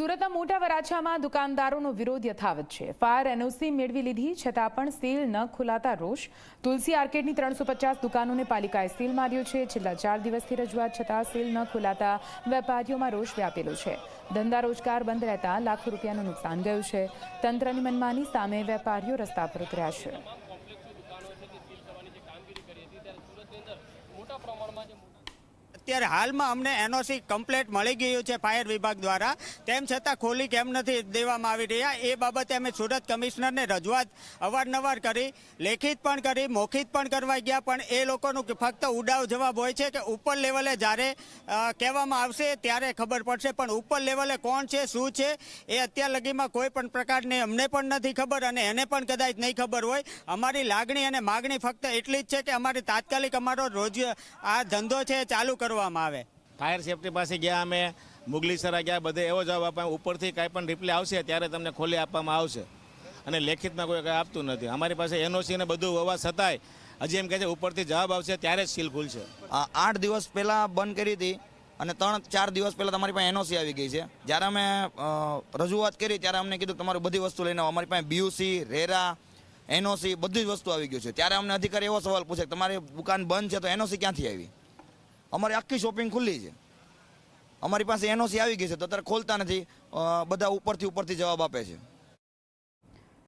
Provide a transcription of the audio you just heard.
સુરતના મોટા વરાછામાં દુકાનદારોનો વિરોધ યથાવત છે. ફાયર એનઓસી મેળવી લીધી, છતાં પણ સીલ ન ખુલાતા રોષ. તુલસી આર્કેડની ત્રણસો પચાસ દુકાનોને પાલિકાએ સીલ માર્યો છે. છેલ્લા ચાર દિવસથી રજૂઆત છતાં સીલ ન ખુલાતા વેપારીઓમાં રોષ વ્યાપેલો છે. ધંધા રોજગાર બંધ રહેતા લાખો રૂપિયાનું નુકસાન ગયું છે. તંત્રની મનમાની સામે વેપારીઓ રસ્તા પર ઉતર્યા છે. અત્યારે હાલમાં અમને એનઓસી કમ્પ્લેટ મળી ગયું છે ફાયર વિભાગ દ્વારા. તેમ છતાં ખોલી કેમ નથી દેવામાં આવી રહ્યા, એ બાબતે અમે સુરત કમિશનરને રજૂઆત અવારનવાર કરી, લેખિત પણ કરી મૌખિત પણ કરવા ગયા, પણ એ લોકોનું ફક્ત ઉડાવ જવાબ હોય છે કે ઉપર લેવલે જ્યારે કહેવામાં આવશે ત્યારે ખબર પડશે, પણ ઉપર લેવલે કોણ છે, શું છે, એ અત્યાર લગીમાં કોઈ પણ પ્રકારની અમને પણ નથી ખબર અને એને પણ કદાચ નહીં ખબર હોય. અમારી લાગણી અને માગણી ફક્ત એટલી જ છે કે અમારી તાત્કાલિક અમારો રોજ આ ધંધો છે ચાલુ ચાલુ કરવામાં આવે. ફાયર સેફટી પાસે ગયા અમે મુગલીસરા ગયા બધે એવો જવાબ આપવા ઉપરથી કાંઈ પણ રિપ્લે આવશે ત્યારે તમને ખોલી આપવામાં આવશે. અને લેખિતમાં કોઈ કાંઈ આપતું નથી. અમારી પાસે એનઓસી ને બધું હોવા છતાંય હજી એમ કહે છે ઉપરથી જવાબ આવશે ત્યારે જ સીલ ખુલશે. આ આઠ દિવસ પહેલાં બંધ કરી હતી અને ત્રણ ચાર દિવસ પહેલાં તમારી પાસે એનઓસી આવી ગઈ છે. જ્યારે અમે રજૂઆત કરી ત્યારે અમને કીધું તમારું બધી વસ્તુ લઈને અમારી પાસે બીયુસી રેરા એનઓસી બધી જ વસ્તુ આવી ગયું છે. ત્યારે અમને અધિકારી એવો સવાલ પૂછે તમારી દુકાન બંધ છે તો એનઓસી ક્યાંથી આવી? અમારી આખી શોપિંગ ખુલ્લી છે. અમારી પાસે એનઓસી આવી ગઈ છે, તો અત્યારે ખોલતા નથી. બધા ઉપરથી ઉપરથી જવાબ આપે છે.